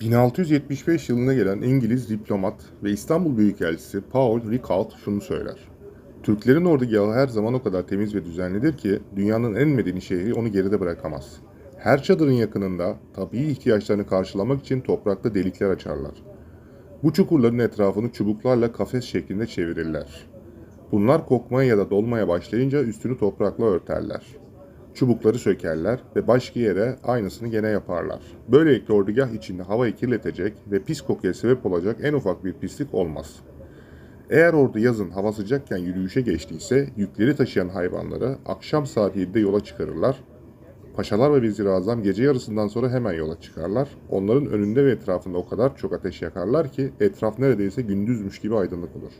1675 yılına gelen İngiliz diplomat ve İstanbul Büyükelçisi Paul Ricault şunu söyler. Türklerin ordugahı her zaman o kadar temiz ve düzenlidir ki dünyanın en medeni şehri onu geride bırakamaz. Her çadırın yakınında tabii ihtiyaçlarını karşılamak için toprakta delikler açarlar. Bu çukurların etrafını çubuklarla kafes şeklinde çevirirler. Bunlar kokmaya ya da dolmaya başlayınca üstünü toprakla örterler. Çubukları sökerler ve başka yere aynısını gene yaparlar. Böylelikle ordugah içinde havayı kirletecek ve pis kokuya sebep olacak en ufak bir pislik olmaz. Eğer ordu yazın hava sıcakken yürüyüşe geçtiyse yükleri taşıyan hayvanları akşam saat 7'de yola çıkarırlar. Paşalar ve vezir azam gece yarısından sonra hemen yola çıkarlar. Onların önünde ve etrafında o kadar çok ateş yakarlar ki etraf neredeyse gündüzmüş gibi aydınlık olur.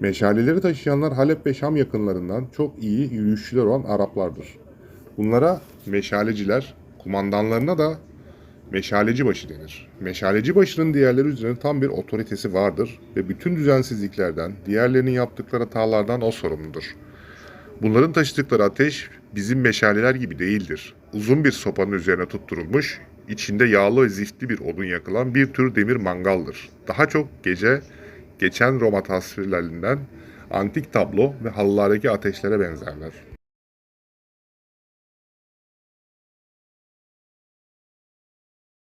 Meşaleleri taşıyanlar Halep ve Şam yakınlarından çok iyi yürüyüşçüler olan Araplardır. Bunlara meşaleciler, kumandanlarına da meşaleci başı denir. Meşaleci başının diğerleri üzerine tam bir otoritesi vardır ve bütün düzensizliklerden, diğerlerinin yaptıkları hatalardan o sorumludur. Bunların taşıdıkları ateş bizim meşaleler gibi değildir. Uzun bir sopanın üzerine tutturulmuş, içinde yağlı ve ziftli bir odun yakılan bir tür demir mangaldır. Daha çok gece geçen Roma tasvirlerinden antik tablo ve halılardaki ateşlere benzerler.